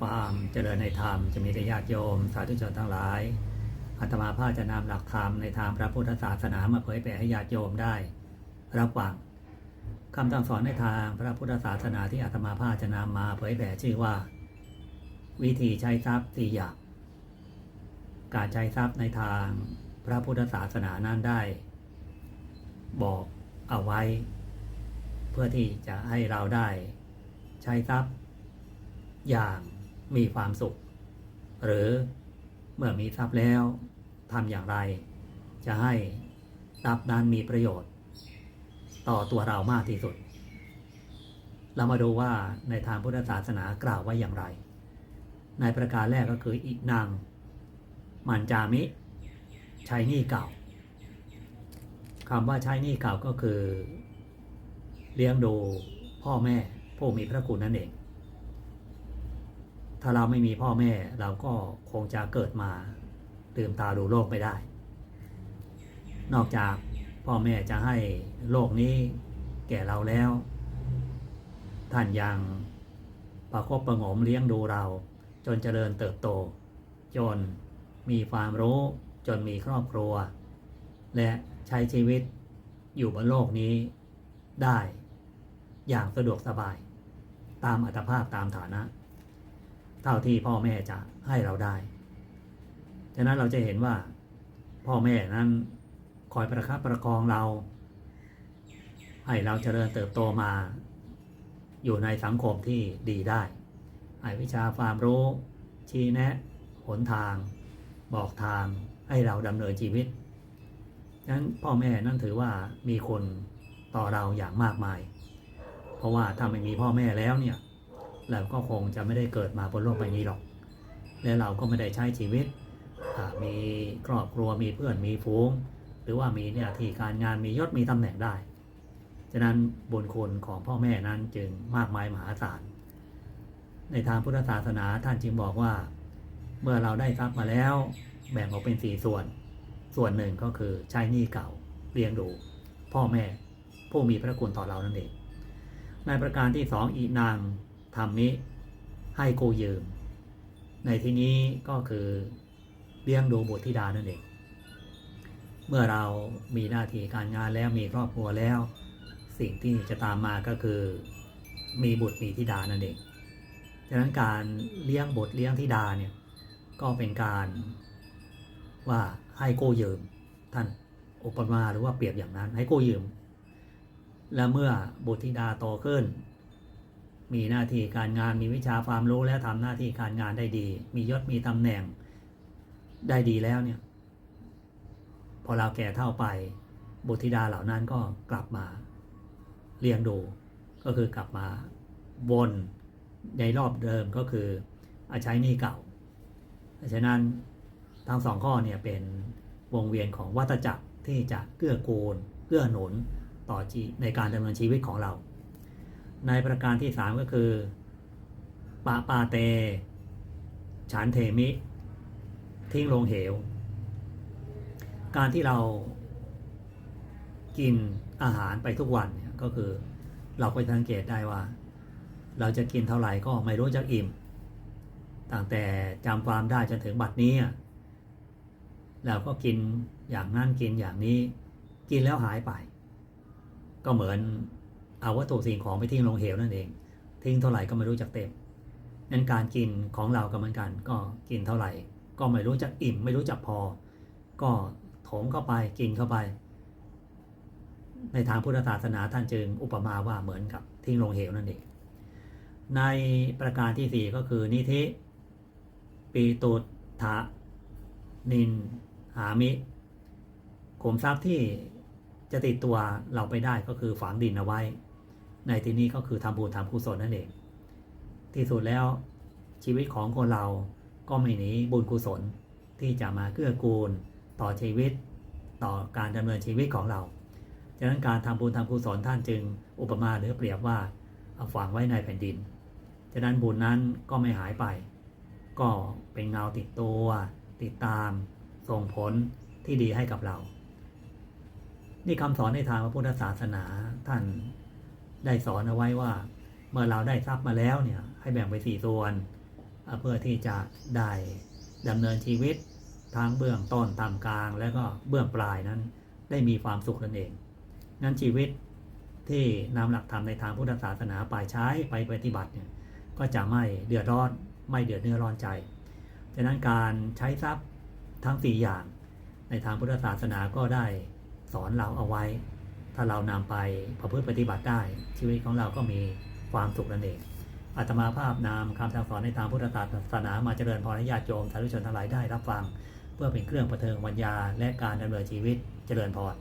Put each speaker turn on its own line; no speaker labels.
ความเจริญในธรรมจะมีแต่ญาติโยม สาธุชนทั้งหลายอาตมาภาพจะนำหลักธรรมในทางพระพุทธศาสนามาเผยแผ่ให้ญาติโยมได้รับฟังคำสั่งสอนในทางพระพุทธศาสนาที่อาตมาภาพจะนำมาเผยแผ่ชื่อว่า วิธีใช้ทรัพย์สี่อย่างการใช้ทรัพย์ในทางพระพุทธศาสนานั้นได้ บอกเอาไว้ เพื่อที่จะให้เราได้ ใช้ทรัพย์อย่าง มีความสุข หรือเมื่อมีทรัพย์แล้วทำอย่างไร จะให้ทรัพย์นั้นมีประโยชน์ ต่อตัวเรามากที่สุด เรามาดูว่าในทางพุทธศาสนากล่าวไว้อย่างไร ในประการแรกก็คืออินังมันจามิ ใช้หนี้เก่าคำว่าใช้หนี้เก่าก็คือ เลี้ยงดูพ่อแม่ผู้มีพระคุณนั่นเอง ถ้าเราไม่มีพ่อแม่ เราก็คงจะเกิดมาลืมตาดูโลกไม่ได้ นอกจากพ่อแม่จะให้โลกนี้แก่เราแล้ว ท่านยังประคบประงมเลี้ยงดูเรา จนเจริญเติบโต จนมีความรู้จนมีครอบครัว และใช้ชีวิตอยู่บนโลกนี้ได้ อย่างสะดวกสบาย ตามอัตภาพตามฐานะ เท่าที่พ่อแม่จะให้เราได้ ฉะนั้นเราจะเห็นว่า พ่อแม่นั้นคอยประคับประคองเรา ให้เราเจริญเติบโตมา อยู่ในสังคมที่ดีได้ให้วิชาความรู้ ชี้แนะหนทาง บอกทางให้เราดำเนินชีวิตฉะนั้นพ่อแม่นั่นถือว่ามีคนต่อเราอย่างมากมาย เพราะว่าถ้าไม่มีพ่อแม่แล้วเนี่ย เราก็คงจะไม่ได้เกิดมาบนโลกใบนี้หรอก และเราก็ไม่ได้ใช้ชีวิต มีครอบครัวมีเพื่อนมีฟูง หรือว่ามีเนี่ยที่การงานมียศมีตำแหน่งได้ ฉะนั้นบุญคุณของพ่อแม่นั้นจึงมากมายมหาศาล ในทางพุทธศาสนาท่านจึงบอกว่า เมื่อเราได้ทรัพย์มาแล้วแบ่งออกเป็นสี่ส่วน ส่วนหนึ่งก็คือใช้หนี้เก่าเลี้ยงดู พ่อแม่ผู้มีพระคุณต่อเรานั่นเองในประการที่สองอีนาง ธรรมนี้ให้กูยืมในที่นี้ก็คือเลี้ยงดูบุตรธิดานั่นเอง เมื่อเรามีหน้าที่การงานแล้วมีครอบครัวแล้ว สิ่งที่จะตามมาก็คือมีบุตรมีธิดานั่นเองฉะนั้นการเลี้ยงบุตรเลี้ยงธิดาเนี่ยก็เป็นการว่าให้กู้ยืมท่านอุปมาหรือว่าเปรียบอย่างนั้นให้กู้ยืม และเมื่อบุตรธิดาโตขึ้น มีหน้าที่การงานมีวิชาความรู้และทำหน้าที่การงานได้ดี มียศมีตำแหน่งได้ดีแล้วเนี่ย พอเราแก่เท่าไป บุตรธิดาเหล่านั้นก็กลับมาเลี้ยงดู ก็คือกลับมาวนในรอบเดิมก็คืออาใช้หนี้เก่า เพราะฉะนั้นทั้งสองข้อเนี่ยเป็นวงเวียนของวัฏจักรที่จะเกื้อกูลเกื้อหนุนต่อในการดำเนินชีวิตของเรา ในประการที่สามก็คือปาปาเต ฉันเทมิ ทิ้งลงเหว การที่เรากินอาหารไปทุกวันเนี่ยก็คือเราก็สังเกตได้ว่า เราจะกินเท่าไหร่ก็ไม่รู้จักอิ่มตั้งแต่จำความได้จนถึงบัดนี้เราก็กินอย่างนั้นกินอย่างนี้ กินแล้วหายไป ก็เหมือน เอาวัตถุสิ่งของไปทิ้งลงเหวนั่นเอง ทิ้งเท่าไหร่ก็ไม่รู้จักเต็มนั้นการกินของเราก็เหมือนกันก็กินเท่าไหร่ ก็ไม่รู้จักอิ่ม ไม่รู้จักพอ ก็โถมเข้าไปกินเข้าไป ในทางพุทธศาสนาท่านจึงอุปมาว่าเหมือนกับทิ้งลงเหวนั่นเอง ในประการที่สี่ก็คือนิธิปีตุทะนิน หามิขมทรัพย์ที่จะติดตัวเราไปได้ก็คือฝังดินเอาไว้ ในที่นี้ก็คือทำบุญทำกุศลนั่นเอง ที่สุดแล้วชีวิตของคนเราก็ไม่หนีบุญกุศลที่จะมาเกื้อกูลต่อชีวิตต่อการดำเนินชีวิตของเราฉะนั้นการทำบุญทำกุศลท่านจึงอุปมาหรือเปรียบว่าเอาฝังไว้ในแผ่นดินฉะนั้นบุญนั้นก็ไม่หายไป ก็เป็นเงาติดตัว ติดตามส่งผลที่ดีให้กับเรา นี่คำสอนในทางพระพุทธศาสนาท่าน ได้สอนเอาไว้ว่า เมื่อเราได้ทรัพย์มาแล้วเนี่ยให้แบ่งไปสี่ส่วน เพื่อที่จะได้ดำเนินชีวิตทั้งเบื้องต้นตามกลาง และก็เบื้องปลายนั้นได้มีความสุขนั่นเอง นั้นชีวิตที่นำหลักธรรมในทางพุทธศาสนาไปใช้ไปปฏิบัติเนี่ยก็จะไม่เดือดร้อนไม่เดือดเนื้อร้อนใจฉะนั้นการใช้ทรัพย์ทั้งสี่อย่าง ในทางพุทธศาสนาก็ได้สอนเราเอาไว้ ถ้าเรานำไปประพฤติปฏิบัติได้ ชีวิตของเราก็มีความสุขนั่นเองอาตมาภาพนามคำสั่งสอนในทางพุทธศาสนามาเจริญพรให้ญาติโยมสาธุชนทั้งหลายได้รับฟัง เพื่อเป็นเครื่องประเทิงวัญญาและการดำเนินชีวิตเจริญพร